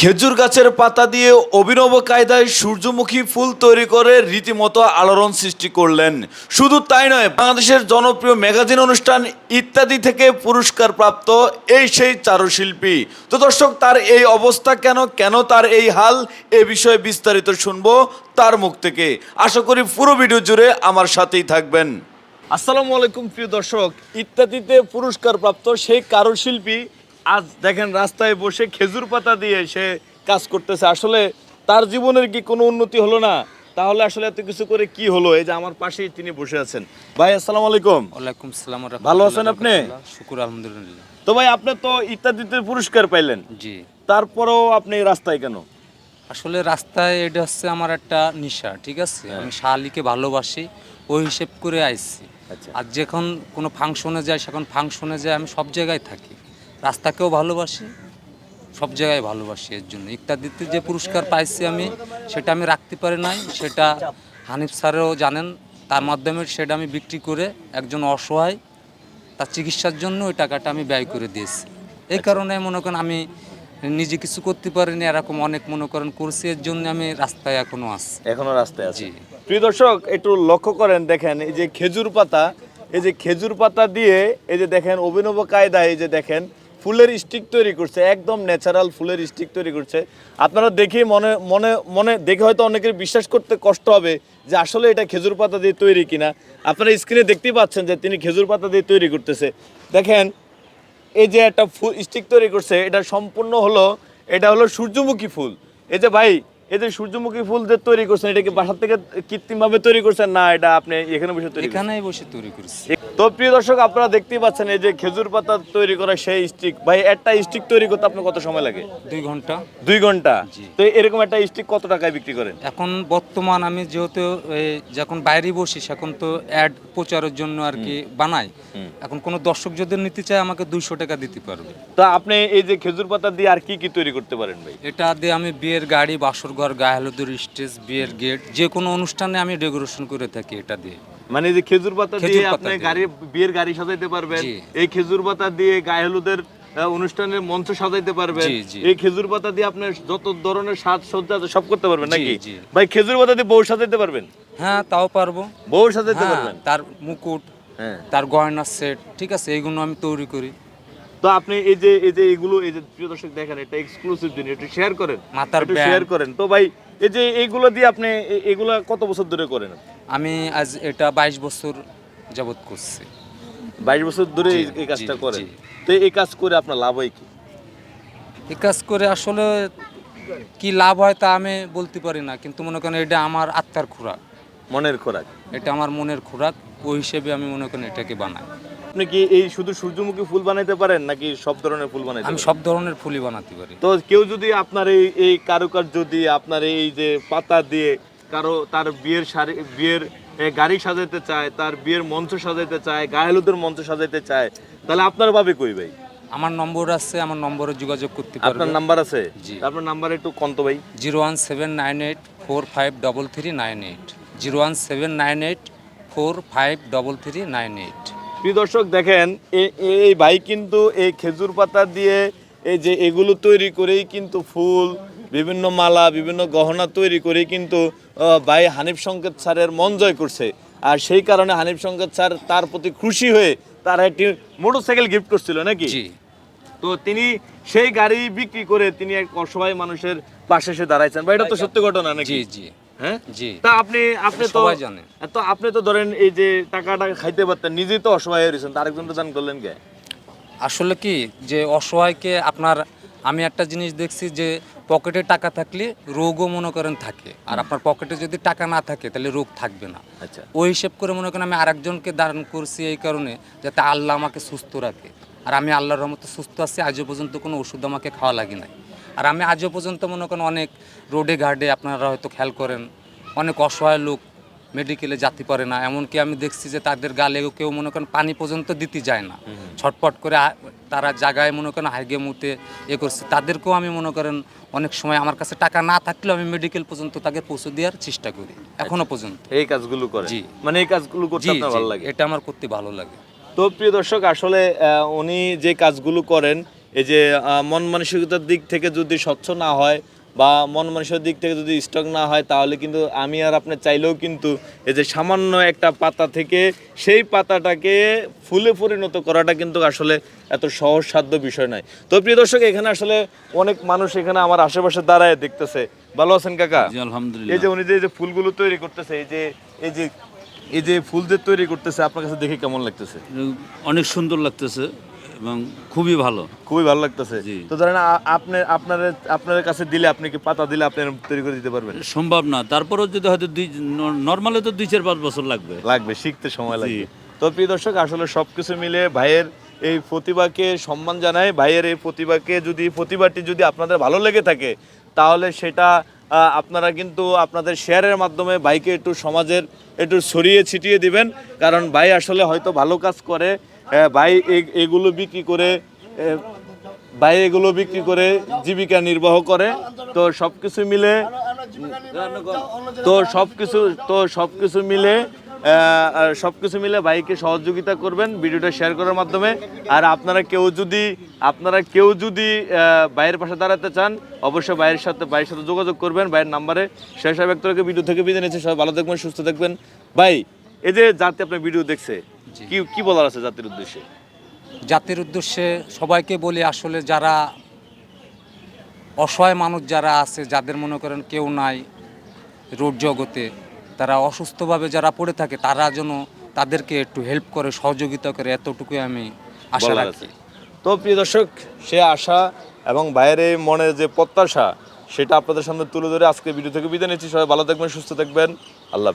খেজুর গাছের পাতা দিয়ে অভিনব কায়দায় সূর্যমুখী ফুল তৈরি করে রীতিমতো আলোড়ন সৃষ্টি করলেন। শুধু তাই নয়, বাংলাদেশের জনপ্রিয় ম্যাগাজিন অনুষ্ঠান ইত্যাদি থেকে পুরস্কার প্রাপ্ত এই সেই চারুশিল্পী। তো দর্শক, তার এই অবস্থা কেন কেন তার এই হাল, এ বিষয়ে বিস্তারিত শুনব তার মুখ থেকে। আশা করি পুরো ভিডিও জুড়ে আমার সাথেই থাকবেন। আসসালামু আলাইকুম, প্রিয় দর্শক। ইত্যাদিতে পুরস্কার প্রাপ্ত সেই কারুশিল্পী আজ দেখেন রাস্তায় বসে খেজুর পাতা দিয়ে সে কাজ করতেছে। আসলে তার জীবনের কি কোনো উন্নতি হলো না? তাহলে আসলে এত কিছু করে কি হলো? এই যে আমার পাশেই তিনি বসে আছেন। ভাই আসসালামু আলাইকুম। ওয়ালাইকুম সালাম ভালো আছেন আপনি? শুকুর আলহামদুলিল্লাহ। তো ভাই আপনি তো ইত্যাদিতে পুরস্কার পাইলেন। জি। তারপরেও আপনি রাস্তায় কেন? আসলে রাস্তায় এটা হচ্ছে আমার একটা নেশা ঠিক আছে? আমি শালিকে ভালোবাসি ওই হিসেব করে আইছি। আচ্ছা। আর যখন কোনো ফাংশনে যাই সেখন ফাংশনে যাই আমি সব জায়গায় থাকি। রাস্তাকেও ভালোবাসি সব জায়গায় ভালোবাসি এর জন্য। ইত্যাদিতে যে পুরস্কার পাইছি আমি সেটা আমি রাখতে পারি নাই সেটা হানিফ স্যারও জানেন তার মাধ্যমে সেটা আমি বিক্রি করে একজন অসহায় তার চিকিৎসার জন্য ওই টাকাটা আমি ব্যয় করে দিয়েছি। এই কারণে মনে করেন আমি নিজে কিছু করতে পারিনি এরকম অনেক মনে করেন করছি এর জন্য আমি রাস্তায় এখনও আছি। এখনও রাস্তায় আছি। প্রিয় দর্শক একটু লক্ষ্য করেন দেখেন এই যে খেজুর পাতা এই যে খেজুর পাতা দিয়ে এই যে দেখেন অভিনব কায়দায় এই যে দেখেন ফুলের স্টিক তৈরি করছে, একদম ন্যাচারাল ফুলের স্টিক তৈরি করছে। আপনারা দেখে মনে মনে মনে, দেখে হয়তো অনেকের বিশ্বাস করতে কষ্ট হবে যে আসলে এটা খেজুর পাতা দিয়ে তৈরি কিনা। আপনারা স্ক্রিনে দেখতেই পাচ্ছেন যে তিনি খেজুর পাতা দিয়ে তৈরি করতেছে। দেখেন, এই যে একটা ফুল, স্টিক তৈরি করছে, এটা সম্পূর্ণ হলো, এটা হলো সূর্যমুখী ফুল। এই যে ভাই এই যে সূর্যমুখী ফুল যে তৈরি করছেন এটা কি বাসার থেকে কৃত্রিম ভাবে তৈরি করছেন না এটা আপনি এখানে বসে তৈরি এখানেই বসে তৈরি করেছি। তো প্রিয় দর্শক আপনারা দেখতেই পাচ্ছেন এই যে খেজুর পাতা তৈরি করা সেই স্টিক ভাই একটা স্টিক তৈরি করতে আপনার কত সময় লাগে? দুই ঘণ্টা। দুই ঘণ্টা? তো এরকম একটা স্টিক কত টাকায় বিক্রি করেন? এখন বর্তমান আমি যেহেতু যখন বাইরে বসি সেখন তো অ্যাড প্রচারের জন্য আর কি বানাই। এখন কোনো দর্শক যদি নিতে চায় আমাকে দুইশো টাকা দিতে পারবে। তো আপনি এই যে খেজুর পাতা দিয়ে আর কি কি তৈরি করতে পারেন ভাই? এটা দিয়ে আমি বিয়ের গাড়ি বাসর ঘর গায়ে হলুদের স্টেজ বিয়ের গেট যে কোনো অনুষ্ঠানে আমি ডেকোরেশন করে থাকি এটা দিয়ে। মানে যে খেজুর পাতা দিয়ে আপনি গাড়ি বিয়ের গাড়ি সাজাইতে পারবেন এই খেজুর পাতা দিয়ে গায়ে হলুদের অনুষ্ঠানের মঞ্চ সাজাইতে পারবেন। এই খেজুর পাতা দিয়ে আপনি যত ধরনের সাজ সজ্জা আছে সব করতে পারবেন নাকি? ভাই খেজুর পাতা দিয়ে বউ সাজাইতে পারবেন? হ্যাঁ তাও পারব। বউ সাজাইতে হ্যাঁ, পারবেন? তার মুকুট হ্যাঁ। তার গয়নার সেট ঠিক আছে এইগুলো আমি তৈরি করি। তো আপনি এই যে এই যে এগুলো এই যে প্রিয় দর্শক দেখেন এটা এক্সক্লুসিভ জিনিস একটু শেয়ার করেন মাথার একটু শেয়ার করেন। তো ভাই এই যে এইগুলো দিয়ে আপনি এগুলা কত বছর ধরে করেন? আমি আজ এটা বাইশ বছর যাবত করছি। বাইশ বছর ধরে এই- এই কাজটা জি, করেন। জি। তো এই কাজ করে আপনার লাভ হয় কি? এই কাজ করে আসলে কি লাভ হয় তা আমি বলতে পারি না কিন্তু মনে করেন এটা আমার আত্মার খোরাক। মনের খোরাক। এটা আমার মনের খোরাক ওই হিসেবে আমি মনে করেন এটাকে বানাই। আপনি কি এই শুধু সূর্যমুখী ফুল বানাইতে পারেন নাকি সব ধরনের ফুল বানাইতে আমি সব ধরনের ফুলই বানাতে পারি। তো কেউ যদি আপনার এই এই কারুকার্য দিয়ে আপনার এই যে পাতা দিয়ে কারও তার বিয়ের শাড়ি বিয়ের গাড়ি সাজাইতে চায় তার বিয়ের মঞ্চ সাজাইতে চায় গায়েলুদের মঞ্চ সাজাইতে চায় তাহলে আপনার ভাবে কই ভাই? আমার নম্বর আছে আমার নম্বরে যোগাযোগ করতে পারবে। আপনার নাম্বার আছে? জি। আপনার নাম্বার একটু কন্ত ভাই। Zero one seven nine eight four five double three nine eight. Zero one seven nine eight four five double three nine eight. প্রিয় দর্শক দেখেন এই ভাই কিন্তু এই খেজুর পাতা দিয়ে এই যে এগুলো তৈরি করেই কিন্তু ফুল বিভিন্ন মালা বিভিন্ন গহনা তৈরি করেই কিন্তু ভাই হানিফ সংকেত স্যারের মন জয় করছে। আর সেই কারণে হানিফ সংকেত স্যার তার প্রতি খুশি হয়ে তার একটি মোটরসাইকেল গিফট করছিল নাকি? তো তিনি সেই গাড়ি বিক্রি করে তিনি এক অসহায় মানুষের পাশে এসে দাঁড়াইছেন। বা এটা তো সত্যি ঘটনা নাকি? জি জি। হ্যাঁ? জি। তা আপনি আপনি তো সবাই জানে। তো আপনি তো ধরেন এই যে টাকাটা খাইতে পারতেন নিজেই তো অসহায় রয়েছেন তো দান করলেন কে? আসলে কি যে অসহায়কে আপনার আমি একটা জিনিস দেখছি যে পকেটে টাকা থাকলে রোগও মনে করেন থাকে। আর আপনার পকেটে যদি টাকা না থাকে তাহলে রোগ থাকবে না। আচ্ছা। ওই হিসেব করে মনে করেন আমি আরেকজনকে দান করছি এই কারণে যাতে আল্লাহ আমাকে সুস্থ রাখে। আর আমি আল্লাহর রহমতে সুস্থ আছি আজও পর্যন্ত কোনো ওষুধ আমাকে খাওয়া লাগে নাই। আর আমি আজও পর্যন্ত মনে করেন অনেক রোডে ঘাটে আপনারা হয়তো খেয়াল করেন অনেক অসহায় লোক মেডিকেলে যাতে পারে না। এমনকি আমি দেখছি যে তাদের গালেও কেউ মনে করেন পানি পর্যন্ত দিতে যায় না। ছটপট করে তারা জায়গায় মনে করেন হাইগে মুতে এ করছে। তাদেরকেও আমি মনে করেন অনেক সময় আমার কাছে টাকা না থাকলেও আমি মেডিকেল পর্যন্ত তাকে পৌঁছে দেওয়ার চেষ্টা করি এখনও পর্যন্ত। এই কাজগুলো করে জি। মানে এই কাজগুলো করতে ভালো লাগে? এটা আমার করতে ভালো লাগে। তো প্রিয় দর্শক আসলে উনি যে কাজগুলো করেন এই যে মন মানসিকতার দিক থেকে যদি স্বচ্ছ না হয় বা মন মানসিকতার দিক থেকে যদি স্ট্রং না হয় তাহলে কিন্তু আমি আর আপনি চাইলেও কিন্তু এই যে সামান্য একটা পাতা থেকে সেই পাতাটাকে ফুলে পরিণত করাটা কিন্তু আসলে এত সহজসাধ্য বিষয় নয়। তো প্রিয় দর্শক এখানে আসলে অনেক মানুষ এখানে আমার আশেপাশে দাঁড়ায় দেখতেছে। ভালো আছেন কাকা? আলহামদুলিল্লাহ। এই যে উনি যে ফুলগুলো তৈরি করতেছে এই যে এই যে এই যে ফুল যে তৈরি করতেছে আপনার কাছে দেখে কেমন লাগতেছে? অনেক সুন্দর লাগতেছে। এবং খুবই ভালো। খুবই ভালো লাগতেছে। তো ধরেন আপনি আপনার আপনার কাছে দিলে আপনি কি পাতা দিলে আপনি তৈরি করে দিতে পারবেন? সম্ভব না। তারপরেও যদি হয়তো দুই নর্মালি তো দুই চার পাঁচ বছর লাগবে। লাগবে শিখতে সময় লাগবে। তো প্রিয় দর্শক আসলে সবকিছু মিলে ভাইয়ের এই প্রতিভাকে সম্মান জানাই ভাইয়ের এই প্রতিভাকে যদি প্রতিভাটি যদি আপনাদের ভালো লেগে থাকে তাহলে সেটা আপনারা কিন্তু আপনাদের শেয়ারের মাধ্যমে ভাইকে একটু সমাজের একটু ছড়িয়ে ছিটিয়ে দিবেন। কারণ ভাই আসলে হয়তো ভালো কাজ করে ভাই, এ- এগুলো বিক্রি করে ভাই, এগুলো বিক্রি করে জীবিকা নির্বাহ করে। তো সব কিছু মিলে, তো সব কিছু তো সব কিছু মিলে সব কিছু মিলে ভাইকে সহযোগিতা করবেন, ভিডিওটা শেয়ার করার মাধ্যমে। আর আপনারা কেউ যদি, আপনারা কেউ যদি ভাইয়ের পাশে দাঁড়াতে চান, অবশ্যই ভাইয়ের সাথে ভাইয়ের সাথে যোগাযোগ করবেন। ভাইয়ের নাম্বারে শেষ একটু ভিডিও থেকে বিদায় নিচ্ছে। সবাই ভালো থাকবেন, সুস্থ থাকবেন। ভাই, এই যে জাতি আপনার ভিডিও দেখছে কি কি বলার আছে জাতির উদ্দেশ্যে? জাতির উদ্দেশ্যে সবাইকে বলি আসলে যারা অসহায় মানুষ যারা আছে যাদের মনে করেন কেউ নাই রোড জগতে তারা অসুস্থভাবে যারা পড়ে থাকে তারা যেন তাদেরকে একটু হেল্প করে সহযোগিতা করে এতটুকুই আমি আশা রাখি তো প্রিয় দর্শক সে আশা এবং বাইরে মনের যে প্রত্যাশা সেটা আপনাদের সামনে তুলে ধরে আজকে ভিডিও থেকে বিদায় নিচ্ছি। সবাই ভালো থাকবেন সুস্থ থাকবেন। আল্লাহ